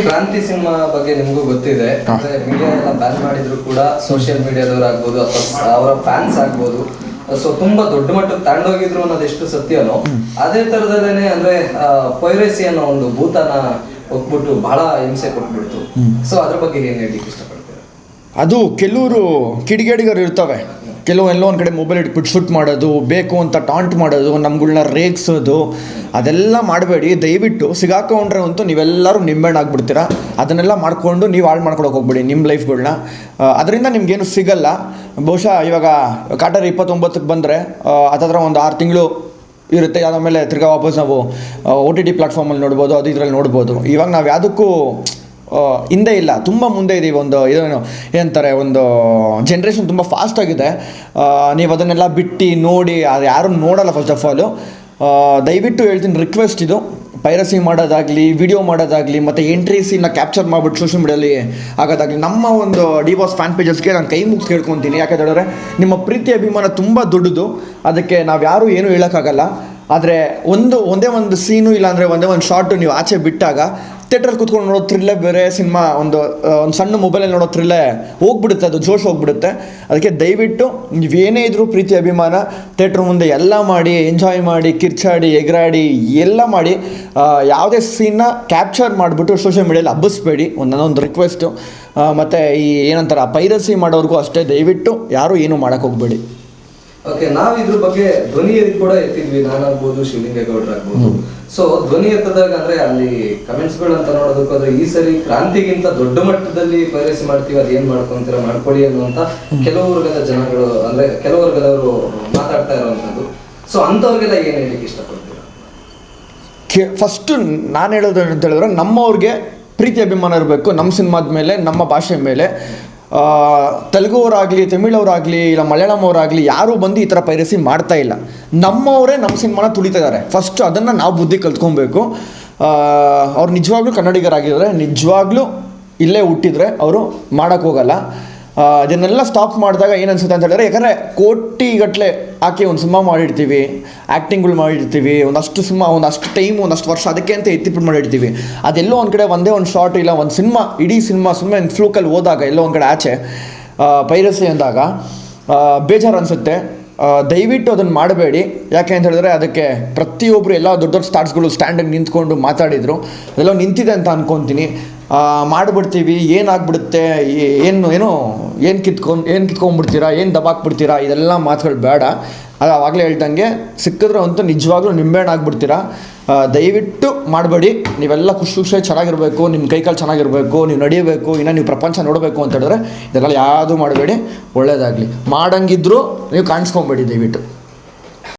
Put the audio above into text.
ಕ್ರಾಂತಿ ಸಿನಿಮಾ ಬಗ್ಗೆ ನಿಮಗೂ ಗೊತ್ತಿದೆ. ಮೀಡಿಯಾ ಎಲ್ಲ ಬ್ಯಾನ್ ಮಾಡಿದ್ರು ಕೂಡ ಸೋಷಿಯಲ್ ಮೀಡಿಯಾದವ್ರು ಆಗ್ಬೋದು ಅಥವಾ ಅವರ ಫ್ಯಾನ್ಸ್ ಆಗ್ಬೋದು. ಸೊ ತುಂಬಾ ದೊಡ್ಡ ಮಟ್ಟಕ್ಕೆ ತಗೊಂಡೋಗಿದ್ರು ಅನ್ನೋದು ಎಷ್ಟು ಸತ್ಯನೋ ಅದೇ ತರದಲ್ಲೇನೆ ಅಂದ್ರೆ ಪೈರಸಿ ಅನ್ನೋ ಒಂದು ಭೂತನ ಹೋಗ್ಬಿಟ್ಟು ಬಹಳ ಹಿಂಸೆ ಕೊಟ್ಬಿಡ್ತು. ಸೊ ಅದ್ರ ಬಗ್ಗೆ ಏನ್ ಹೇಳ್ಲಿಕ್ಕೆ ಇಷ್ಟಪಡ್ತೀರಾ? ಅದು ಕೆಲವರು ಕಿಡಿಗೇಡಿಗರು ಇರ್ತವೆ. ಕೆಲವು ಎಲ್ಲೋ ಒಂದು ಕಡೆ ಮೊಬೈಲ್ ಇಟ್ಬಿಟ್ಟು ಶೂಟ್ ಮಾಡೋದು, ಬೇಕು ಅಂತ ಟಾಂಟ್ ಮಾಡೋದು, ನಮ್ಗಳ್ನ ರೇಗಿಸೋದು, ಅದೆಲ್ಲ ಮಾಡಬೇಡಿ. ದಯವಿಟ್ಟು ಸಿಗಾಕೊಂಡ್ರೆ ಅಂತೂ ನೀವೆಲ್ಲರೂ ನಿಂಬೆಹಣ್ಣು ಆಗ್ಬಿಡ್ತೀರಾ ಅದನ್ನೆಲ್ಲ ಮಾಡಿಕೊಂಡು ನೀವು ಹಾಳು ಮಾಡ್ಕೊಳಕ್ಕೆ ಹೋಗ್ಬೇಡಿ ನಿಮ್ಮ ಲೈಫ್ಗಳನ್ನ ಅದರಿಂದ ನಿಮ್ಗೇನು ಸಿಗಲ್ಲ. ಬಹುಶಃ ಇವಾಗ ಕಾಟರ್ ಇಪ್ಪತ್ತೊಂಬತ್ತಕ್ಕೆ ಬಂದರೆ ಅದರ ಒಂದು ಆರು ತಿಂಗಳು ಇರುತ್ತೆ. ಅದಾದಮೇಲೆ ತಿರ್ಗಾ ವಾಪಸ್ ನಾವು ಒ ಟಿ ಟಿ ಪ್ಲಾಟ್ಫಾರ್ಮಲ್ಲಿ ನೋಡ್ಬೋದು, ಅದು ಇದರಲ್ಲಿ ನೋಡ್ಬೋದು. ಇವಾಗ ನಾವು ಯಾವುದಕ್ಕೂ ಹಿಂದೆ ಇಲ್ಲ. ತುಂಬ ಮುಂದೆ ಇದೀವಿ ಒಂದು ಇದೇನು ಏನಂತಾರೆ, ಒಂದು ಜನ್ರೇಷನ್ ತುಂಬ ಫಾಸ್ಟ್ ಆಗಿದೆ. ನೀವು ಅದನ್ನೆಲ್ಲ ಬಿಟ್ಟು ನೋಡಿ, ಅದು ಯಾರು ನೋಡಲ್ಲ ಫಸ್ಟ್ ಆಫ್ ಆಲು ದಯವಿಟ್ಟು ಹೇಳ್ತೀನಿ ರಿಕ್ವೆಸ್ಟ್ ಇದು. ಪೈರಸಿ ಮಾಡೋದಾಗಲಿ ವಿಡಿಯೋ ಮಾಡೋದಾಗಲಿ, ಮತ್ತು ಎಂಟ್ರೀಸಿನ ಕ್ಯಾಪ್ಚರ್ ಮಾಡಿಬಿಟ್ಟು ಸೋಷಿಯಲ್ ಮೀಡಿಯಲ್ಲಿ ಆಗೋದಾಗಲಿ ನಮ್ಮ ಒಂದು ಡಿ ಬಾಸ್ ಫ್ಯಾನ್ ಪೇಜಸ್ಗೆ ನಾನು ಕೈ ಮುಗಿಸಿ ಕೇಳ್ಕೊತೀನಿ. ಯಾಕೆ ಹೇಳಿದ್ರೆ ನಿಮ್ಮ ಪ್ರೀತಿ ಅಭಿಮಾನ ತುಂಬ ದೊಡ್ಡದು. ಅದಕ್ಕೆ ನಾವು ಯಾರೂ ಏನೂ ಹೇಳೋಕ್ಕಾಗಲ್ಲ. ಆದರೆ ಒಂದು, ಒಂದೇ ಒಂದು ಸೀನು ಇಲ್ಲಾಂದರೆ ಒಂದೇ ಒಂದು ಶಾರ್ಟು ನೀವು ಆಚೆ ಬಿಟ್ಟಾಗ ಥಿಯೇಟ್ರಲ್ಲಿ ಕೂತ್ಕೊಂಡು ನೋಡೋ ಥ್ರಿಲ್ಲೇ ಬೇರೆ ಸಿನಿಮಾ ಒಂದು ಒಂದು ಸಣ್ಣ ಮೊಬೈಲಲ್ಲಿ ನೋಡೋ ಥ್ರಿಲ್ಲೇ ಹೋಗ್ಬಿಡುತ್ತೆ, ಅದು ಜೋಶ್ ಹೋಗ್ಬಿಡುತ್ತೆ. ಅದಕ್ಕೆ ದಯವಿಟ್ಟು ನೀವೇನೇ ಇದ್ರೂ ಪ್ರೀತಿ, ಅಭಿಮಾನ, ಥಿಯೇಟ್ರ್ ಮುಂದೆ ಎಲ್ಲ ಮಾಡಿ ಎಂಜಾಯ್ ಮಾಡಿ, ಕಿರ್ಚಾಡಿ, ಎಗರಾಡಿ, ಎಲ್ಲ ಮಾಡಿ ಯಾವುದೇ ಸೀನ್ನ ಕ್ಯಾಪ್ಚರ್ ಮಾಡಿಬಿಟ್ಟು ಸೋಷಿಯಲ್ ಮೀಡಿಯಲ್ಲಿ ಹಬ್ಬಿಸ್ಬೇಡಿ. ಒಂದು ನನ್ನೊಂದು ರಿಕ್ವೆಸ್ಟು ಮತ್ತು ಈ ಏನಂತಾರೆ ಪೈರಸಿ ಮಾಡೋರಿಗೂ ಅಷ್ಟೇ ದಯವಿಟ್ಟು ಯಾರೂ ಏನೂ ಮಾಡೋಕ್ಕೆ ಹೋಗಬೇಡಿ. ಓಕೆ ನಾವ್ ಇದ್ರ ಬಗ್ಗೆ ಧ್ವನಿ ಕೂಡ ಎತ್ತಿದ್ವಿ. ನಾನಾಗ್ಬೋದು ಶಿವಲಿಂಗೇಗೌಡರಾಗ್ಬೋದು ಸೊ ಧ್ವನಿ ಎತ್ತದಾಗ ಅಂದ್ರೆ ಅಲ್ಲಿ ಕಮೆಂಟ್ಸ್ ಅಂತ ನೋಡೋದಕ್ಕೆ ಹೋದ್ರೆ ಈ ಸರಿ ಕ್ರಾಂತಿಗಿಂತ ದೊಡ್ಡ ಮಟ್ಟದಲ್ಲಿ ಪೈರಸಿ ಮಾಡ್ತೀವಿ ಅದೇನ್ ಮಾಡ್ಕೊಂತೀರ ಮಾಡ್ಕೊಳ್ಳಿ ಅನ್ನುವಂತ ಕೆಲವು ವರ್ಗದ ಜನಗಳು ಅಂದ್ರೆ ಕೆಲವು ವರ್ಗದವರು ಮಾತಾಡ್ತಾ ಇರುವಂತದ್ದು ಸೊ ಅಂತವ್ರಿಗೆಲ್ಲ ಏನ್ ಹೇಳಿಕ್ಕೆ ಇಷ್ಟಪಡ್ತೀರಾ? ಫಸ್ಟ್ ನಾನು ಹೇಳೋದು ಅಂತ ಹೇಳಿದ್ರೆ ನಮ್ಮವ್ರಿಗೆ ಪ್ರೀತಿ ಅಭಿಮಾನ ಇರಬೇಕು. ನಮ್ಮ ಸಿನಿಮಾದ ಮೇಲೆ ನಮ್ಮ ಭಾಷೆ ಮೇಲೆ. ತೆಲುಗುವರಾಗಲಿ ತಮಿಳವರಾಗಲಿ, ಇಲ್ಲ ಮಲಯಾಳಂ ಅವರಾಗಲಿ ಯಾರೂ ಬಂದು ಈ ಥರ ಪೈರಸಿ ಮಾಡ್ತಾ ಇಲ್ಲ. ನಮ್ಮವರೇ ನಮ್ಮ ಸಿನಿಮಾನ ತುಳಿತಾ ಫಸ್ಟ್ ಅದನ್ನು ನಾವು ಬುದ್ಧಿ ಕಲ್ತ್ಕೊಬೇಕು. ಅವ್ರು ನಿಜವಾಗ್ಲೂ ಕನ್ನಡಿಗರಾಗಿದ್ದಾರೆ. ನಿಜವಾಗ್ಲೂ ಇಲ್ಲೇ ಹುಟ್ಟಿದ್ರೆ ಅವರು ಮಾಡೋಕ್ಕೆ ಇದನ್ನೆಲ್ಲ ಸ್ಟಾಪ್ ಮಾಡಿದಾಗ ಏನನ್ಸುತ್ತೆ ಅಂತ ಹೇಳಿದ್ರೆ ಯಾಕಂದರೆ ಕೋಟಿಗಟ್ಟಲೆ ಆಕೆ ಒಂದು ಸಿನಿಮಾ ಮಾಡಿರ್ತೀವಿ ಆ್ಯಕ್ಟಿಂಗ್ಗಳು ಮಾಡಿರ್ತೀವಿ ಒಂದಷ್ಟು ಸಿನಿಮಾ ಒಂದಷ್ಟು ಟೈಮ್ ಒಂದಷ್ಟು ವರ್ಷ ಅದಕ್ಕೆ ಅಂತ ಎತ್ತಿಬಿಟ್ಟು ಮಾಡಿರ್ತೀವಿ. ಅದೆಲ್ಲೋ ಒಂದು ಕಡೆ ಒಂದೇ ಒಂದು ಶಾರ್ಟ್ ಇಲ್ಲ ಒಂದು ಸಿನಿಮಾ ಇಡೀ ಸಿನಿಮಾ ಸುಮ್ಮನೆ ಫ್ಲೂಕಲ್ಲಿ ಹೋದಾಗ ಎಲ್ಲೋ ಒಂದು ಕಡೆ ಆಚೆ ಪೈರಸಿ ಅಂದಾಗ ಬೇಜಾರು ಅನಿಸುತ್ತೆ. ದಯವಿಟ್ಟು ಅದನ್ನು ಮಾಡಬೇಡಿ. ಯಾಕೆ ಅಂತ ಹೇಳಿದ್ರೆ ಅದಕ್ಕೆ ಪ್ರತಿಯೊಬ್ಬರು ಎಲ್ಲ ದೊಡ್ಡ ದೊಡ್ಡ ಸ್ಟಾರ್ಸ್ಗಳು ಸ್ಟ್ಯಾಂಡಾಗಿ ನಿಂತ್ಕೊಂಡು ಮಾತಾಡಿದರು. ಅದೆಲ್ಲ ನಿಂತಿದೆ ಅಂತ ಅನ್ಕೊತೀನಿ. ಆ, ಮಾಡಿಬಿಡ್ತೀವಿ, ಏನಾಗ್ಬಿಡುತ್ತೆ ಏನು ಏನು ಏನು ಕಿತ್ಕೊಂಡು, ಏನು ಕಿತ್ಕೊಂಡ್ಬಿಡ್ತೀರಾ, ಏನು ದಬಾಕ್ಬಿಡ್ತೀರಾ, ಇದೆಲ್ಲ ಮಾತುಗಳು ಬೇಡ. ಅದು ಆವಾಗಲೇ ಹೇಳ್ದಂಗೆ ಸಿಕ್ಕಿದ್ರೆ ಅಂತೂ ನಿಜವಾಗ್ಲೂ ನಿಂಬೆಹಣ್ಣು ಆಗ್ಬಿಡ್ತೀರಾ ದಯವಿಟ್ಟು ಮಾಡಬೇಡಿ. ನೀವೆಲ್ಲ ಖುಷಿ, ಖುಷಿಯಾಗಿ ಚೆನ್ನಾಗಿರಬೇಕು, ನಿಮ್ಮ ಕೈಕಾಲು ಚೆನ್ನಾಗಿರಬೇಕು, ನೀವು ನಡಿಬೇಕು, ಇನ್ನು ನೀವು ಪ್ರಪಂಚ ನೋಡಬೇಕು ಅಂತ ಹೇಳಿದ್ರೆ ಇದೆಲ್ಲ ಯಾವುದೂ ಮಾಡಬೇಡಿ. ಒಳ್ಳೆಯದಾಗಲಿ ಮಾಡಂಗಿದ್ರು ನೀವು ಕಾಣಿಸ್ಕೊಂಬೇಡಿ ದಯವಿಟ್ಟು.